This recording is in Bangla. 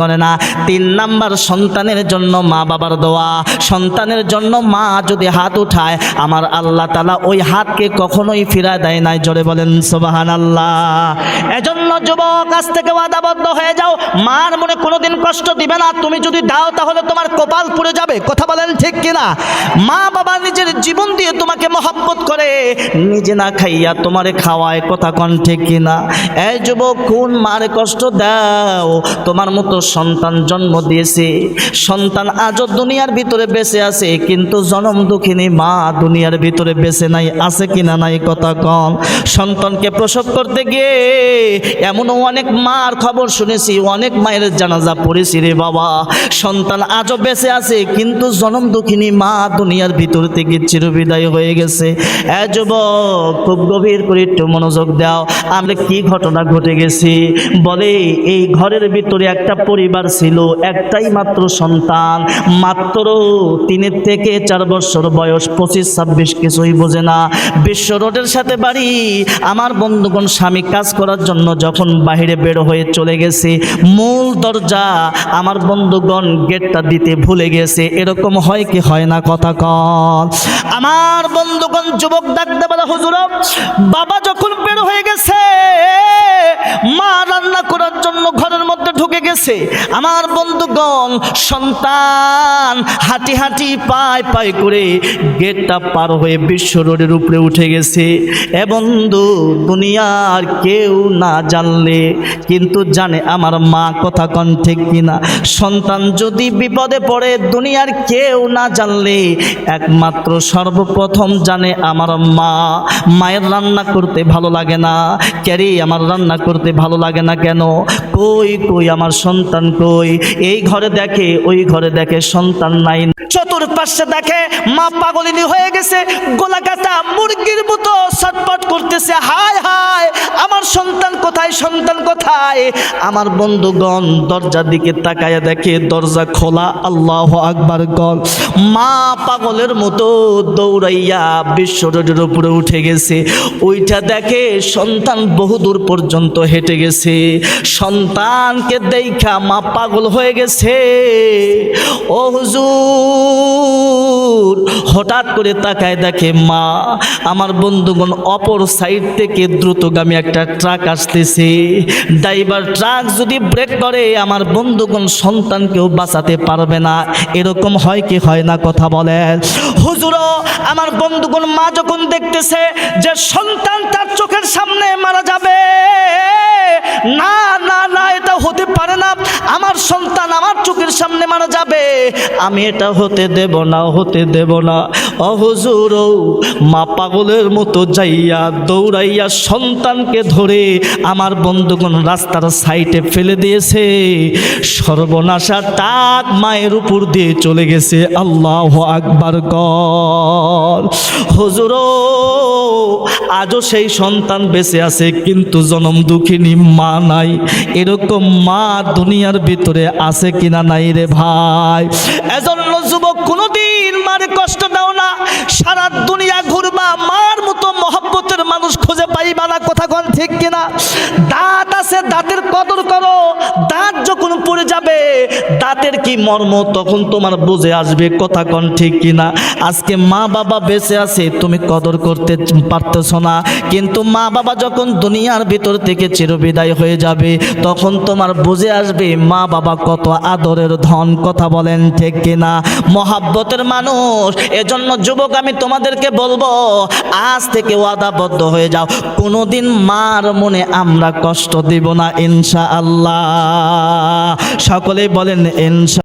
করে না, তিন নাম্বার সন্তানের জন্য মা বাবার দোয়া। সন্তানের জন্য মা যদি হাত উঠায়, আমার আল্লাহ তালা ওই হাতকে কখনোই ফিরা দেয় নাই। জোরে বলেন সোবাহান আল্লাহ এজন্য যুবক, আজ থেকে ওয়াদাবদ্ধ হয়ে যাও। মার মনে কোনোদিন কষ্ট দিবে না। তুমি যদি দাও, তাহলে তোমার কপাল পুড়ে যাবে। কথা বলেন ঠিক কিনা? মা বাবা নিজের জীবন দিয়ে তোমাকে মহব্বত করে, নিজে না খাইয়া তোমারে খাওয়ায়। কথা কন ঠিক কিনা? এ যুবক, কোন মারে কষ্ট দাও? তোমার মতো সন্তান জন্ম দিয়েছে। সন্তান আজও দুনিয়ার ভিতরে বেঁচে আছে, কিন্তু জনম দুঃখিনী মা দুনিয়ার ভিতরে বেঁচে নাই, আছে কিনা নাই কথা কম। সন্তানকে প্রসব করতে গিয়ে এমনও অনেক মার খবর শুনেছি, অনেক মায়ের জানাজা পড়েছি রে বাবা। সন্তান আজও বেঁচে আছে, কিন্তু জনম দুঃখিনী মা দুনিয়ার ভিতর থেকে চিরবিদায় হয়ে গেছে। এ যুবক, খুব গভীর করে একটু মনোযোগ দাও। আমরা কি ঘটনা ঘটে গেছি? বলে, এই ঘরের ভিতরে একটা পরিবার ছিল, একটাই মাত্র সন্তান। মাত্র তিনের থেকে চার বছর বয়স, পঁচিশ, ছাব্বিশ কিছুই বোঝে না। বিশ্ব রোডের সাথে বাড়ি। আমার বন্ধুগণ, স্বামী কাজ করার জন্য যখন বাইরে বের হয়ে চলে গেছে, মূল দরজা আমার বন্ধুগণ গেটটা দিতে ভুলে গেছে। এরকম হয় কি হয় না কথা কন। আমার বন্ধুগণ, যুবক ডাকতে বলে, হুজুর, বাবা যখন বের হয়ে গেছে, মা রান্না করার জন্য গেছে আমার বন্ধুগণ, সন্তান হাঁটি হাঁটি পায় পায় করে গেটটা পার হয়ে বিশ্ব রোডের উপরে উঠে গেছে। এ বন্ধু, দুনিয়ার কেউ না জানলে কিন্তু জানে আমার মা কথা কন ঠিক কিনা। সন্তান যদি বিপদে পড়ে, দুনিয়ার কেউ না জানলে একমাত্র সর্বপ্রথম জানে আমার মা। মায়ের রান্না করতে ভালো লাগে না। ক্যারি আমার রান্না করতে ভালো লাগে না কেন? কই কই, আমার সন্তান কই? এই ঘরে দেখে, ওই ঘরে দেখে সন্তান নাই। চতুর্পাশে দেখে মা পাগলিনী হয়ে গেছে গোলাঘাটা মুরগির মতো ছটপট করতেছে হায় হায় আমার সন্তান কোথায়, সন্তান কোথায়? আমার বন্ধুগণ, দরজার দিকে তাকায় দেখে দরজা খোলা, আল্লাহ আকবার গল মা পাগলের মতো দৌড়াইয়া বিশ্ব রোডের উপরে উঠে গেছে। ওইটা দেখে সন্তান বহুদূর পর্যন্ত হেঁটে গেছে। সন্তানকে দেখা মা পাগল হয়ে গেছে। ও হুজুর হঠাৎ করে তাকায় দেখে, মা, আমার বন্ধুগণ অপর সাইড থেকে দ্রুতগামী একটা ট্রাক আসতেছে। ড্রাইভার ট্রাক যদি ব্রেক করে, আমার বন্ধুগণ সন্তানকেও বাঁচাতে পারবে না। এরকম হয় কি হয় না? কথা বলেন হুজুরও আমার বন্ধুগণ মা যখন দেখতেছে যে সন্তান তার চোখের সামনে মারা যাবে, না না এটা হতে পারে না আমার সন্তান আমার চোখের সামনে মারা যাবে। আমি এটা হতে দেব না, হতে দেব না। অহুজুর মা পাগলের মতো যাইয়া দৌড়াইয়া সন্তানকে ধরে আমার বন্ধুগণ রাস্তার সাইডে ফেলে দিয়েছে। সর্বনাশা টাক মায়ের উপর দিয়ে চলে গেছে। আল্লাহ আকবার কর হুজুর আজও সেই সন্তান বেঁচে আছে, কিন্তু জনম দুঃখিনী মা নাই। এরকম মা দুনিয়ার ভিতরে আছে কিনা নাই রে ভাই? এজন্য যুবক, কোনোদিন মারে কষ্ট দাও না। সারা দুনিয়া ঘুরবা, মার মতো মহব্বতের মানুষ খুঁজে পাইবা না। কথা কন ঠিক কিনা? দাঁত আছে, দাঁতের কদর করো। যখন পড়ে যাবে, দাঁতের কি মর্ম তখন তোমার বুঝে আসবে, কথা কন ঠিক কিনা। আজকে মা বাবা বেঁচে আছে, তুমি কদর করতে পারতেছ না। কিন্তু মা বাবা যখন দুনিয়ার ভিতর থেকে চিরবিদায় হয়ে যাবে, তখন তোমার বুঝে আসবে মা বাবা কত আদরের ধন, কথা বলেন ঠিক কিনা। মহাব্বতের মানুষ, এজন্য যুবক, আমি তোমাদেরকে বলব, আজ থেকে ওয়াদাবদ্ধ হয়ে যাও। কোনোদিন মার মনে আমরা কষ্ট দিব না ইনশা আল্লাহ সকলেই বলেন ইনশা